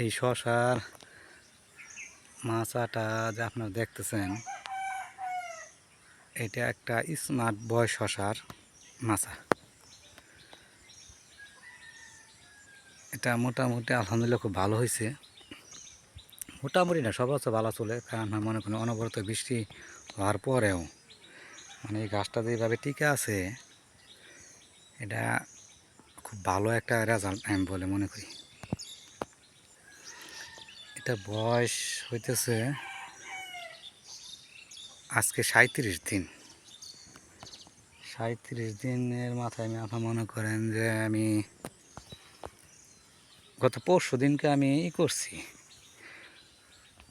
এই শশার মাচাটা যে আপনারা দেখতেছেন, এটা একটা স্মার্ট বয় শশার মাচা এটা মোটামুটি আলহামদুলিল্লাহ খুব ভালো হয়েছে। মোটামুটি না সব হচ্ছে ভালো চলে, কারণ আমি মনে করি অনবরত বৃষ্টি হওয়ার পরেও মানে এই গাছটা যেভাবে টিকে আছে, এটা খুব ভালো একটা রেজাল্ট আমি বলে মনে করি। এটা বয়স হইতেছে আজকে সাঁত্রিশ দিন। সাঁত্রিশ দিনের মাথায় আমি আপনার মনে করেন যে আমি গত পরশু দিনকে আমি ই করছি।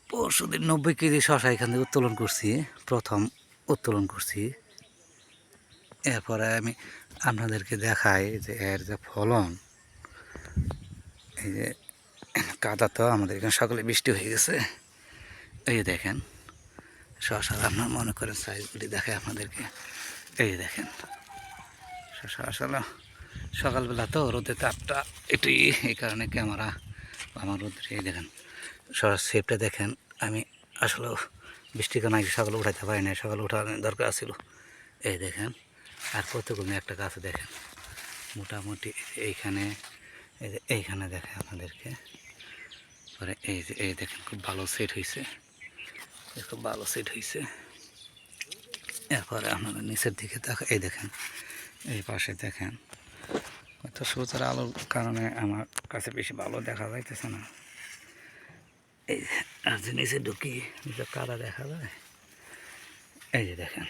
পরশু দিন নব্বই কেজি শশা এখান থেকে উত্তোলন করছি, প্রথম উত্তোলন করছি। এরপরে আমি আপনাদেরকে দেখাই যে এর যে ফলন, এই যে কাদা তো আমাদের এখানে সকালে বৃষ্টি হয়ে গেছে। এই দেখেন শশা আপনার মনে করেন সাইজগুলি দেখে আপনাদেরকে। এই দেখেন শশা আসলে সকালবেলা তো রোদে তাপটা একটু ই, এই কারণে ক্যামেরা আমার রোদ্রে এই দেখেন শশার শেপটা দেখেন আমি আসলে বৃষ্টির কারণে সকালে উঠাইতে পারি না সকালে উঠানোর দরকার ছিল। এই দেখেন আর কতগুলো একটা গাছ দেখেন। মোটামুটি এইখানে এই এইখানে দেখে আপনাদেরকে। পরে এই যে, এই দেখেন খুব ভালো সেট হয়েছে খুব ভালো সেট হয়েছে এরপরে আপনারা নিচের দিকে দেখা, এই দেখেন, এই পাশে দেখেন। হয়তো সূর্যের আলোর কারণে আমার কাছে বেশি ভালো দেখা যাইতেছে না। এই আর যে নিচে ঢুকি, নিচে কাদা দেখা যায়। এই যে দেখেন,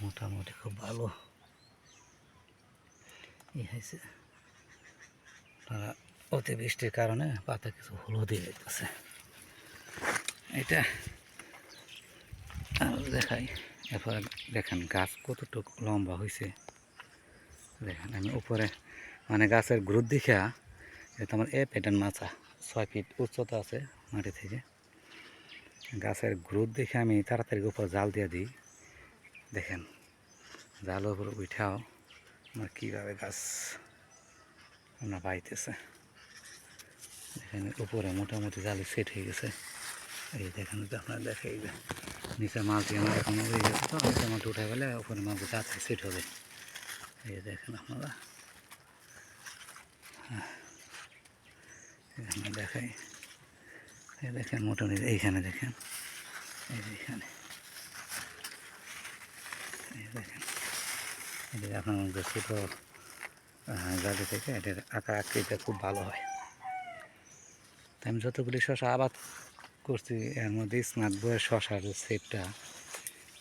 মোটামুটি খুব ভালো। ই হয়েছে আপনারা অতিবৃষ্টির কারণে পাতা কিছু হলুদ হয়ে এটা আর দেখাই, এরপরে দেখেন গাছ কতটুকু লম্বা হয়েছে দেখেন, আমি উপরে মানে গাছের গ্রোথ দেখা এটা আমার এ প্যাটার্ন মাছা, ছয় ফিট উচ্চতা আছে মাটি থেকে। গাছের গ্রোথ দেখে আমি তাড়াতাড়ি উপর জাল দিয়ে দিই। দেখেন, জালের উপর উঠাও, আমার কীভাবে গাছ আপনার পাইতেছে এখানে উপরে মোটামুটি জালি সেট হয়ে গেছে। এই দেখেন আপনার দেখে এই যে নিচে মাছ আমার এখনও হয়ে গেছে তো, নিচে মাছ উঠে গেলে উপরে মাছ গাছে সেট হবে। এই দেখেন আপনারা। হ্যাঁ। এখানে দেখাই। এই দেখেন মোটামুটি এইখানে দেখেন। এই এইখানে। এই দেখেন। আপনার ছোটো গাড়ি থেকে এটার আঁকা আকৃতিটা খুব ভালো হয়। তাই আমি যতগুলি শশা আবাদ করছি, এর মধ্যে স্মার্ট বইয়ের শশার সেটটা,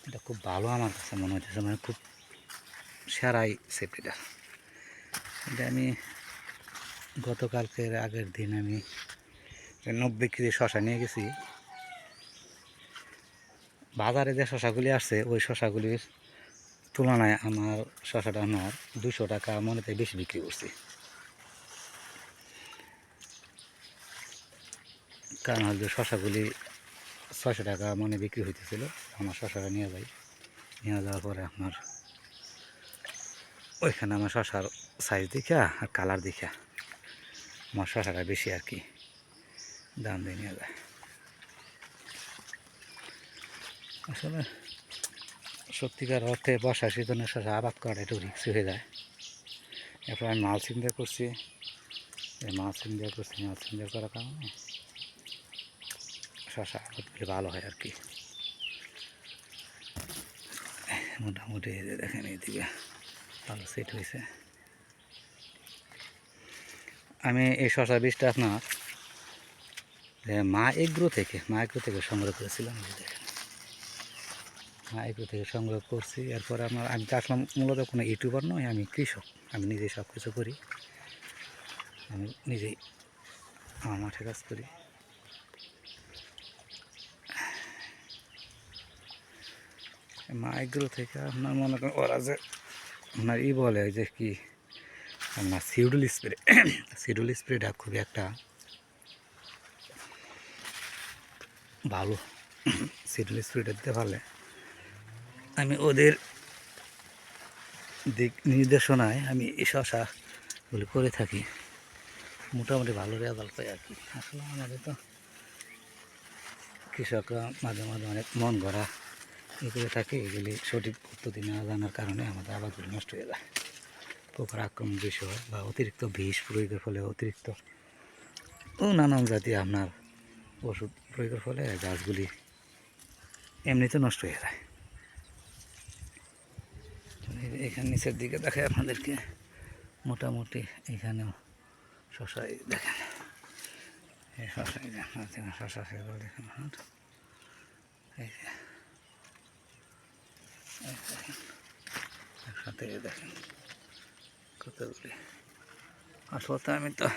এটা খুব ভালো আমার কাছে মনে হচ্ছে মানে খুব সেরাই সেট এটা। এটা আমি গতকালকের আগের দিন আমি নব্বই কেজি শশা নিয়ে গেছি। বাজারে যে শশাগুলি আসছে, ওই শশাগুলির তুলনায় আমার শশাটা আমার দুশো টাকা মনেতে বেশি বিক্রি করছি। কারণ হল যে শশাগুলি ছয়শো টাকা মনে বিক্রি হইতেছিল আমার শশাটা নিয়ে যাই। নিয়ে যাওয়ার পরে আপনার ওইখানে আমার শশার সাইজ দেখা আর কালার দেখা। আমার শশাটা বেশি আর কি, দাম দিয়ে নিয়ে যায়। আসলে সত্যিকার অর্থে বর্ষা সিজনে শশা আবাদ করা একটু রিক্সি হয়ে যায়। এরপর আমি মাল চিন্তা করছি। মাল চিন্তা করছি মাল চিন্তা করার কারণে শশা করলে ভালো হয় আর কি। মোটামুটি দেখেন এইদিকে ভালো সেট হয়েছে। আমি এই শশা বীজটা আপনার মা এগ্রো থেকে মা এগ্রো থেকে সংগ্রহ করেছিলাম মা এগ্রো থেকে সংগ্রহ করছি, এরপরে আপনার আমি তো আসলাম মূলত কোনো ইউটিউবার নয়, আমি কৃষক, আমি নিজেই সব কিছু করি। আমি নিজেই আমার মাঠে কাজ করি। মা এগ্রো থেকে আপনার মনে করেন, ওরা যে আপনার ই বলে যে কি, আপনার সিউডুল স্প্রে সিউডুল স্প্রেটা খুবই একটা ভালো সিউডুল স্প্রেটা দিতে পারলে। আমি ওদের দিক নির্দেশনায় আমি এই শশাগুলি করে থাকি। মোটামুটি ভালো রেজাল্ট পাই আর কি। আসলে আমাদের তো কৃষকরা মাঝে মাঝে অনেক মন গড়া এগুলো থাকে, এগুলি সঠিক পদ্ধতি না জানার কারণে আমাদের আবাদগুলি নষ্ট হয়ে যায়। পোকার আক্রমণ বেশি হয় বা অতিরিক্ত বিষ প্রয়োগের ফলে অতিরিক্ত নানান জাতীয় আপনার ওষুধ প্রয়োগের ফলে গাছগুলি এমনিতে নষ্ট হয়ে যায়। এখানে নিচের দিকে দেখায় আপনাদেরকে। মোটামুটি এখানেও শশা এই দেখেন। এই শশা সেগুলো দেখেন। এই একসাথে দেখেন কতগুলি আসলে আমি তো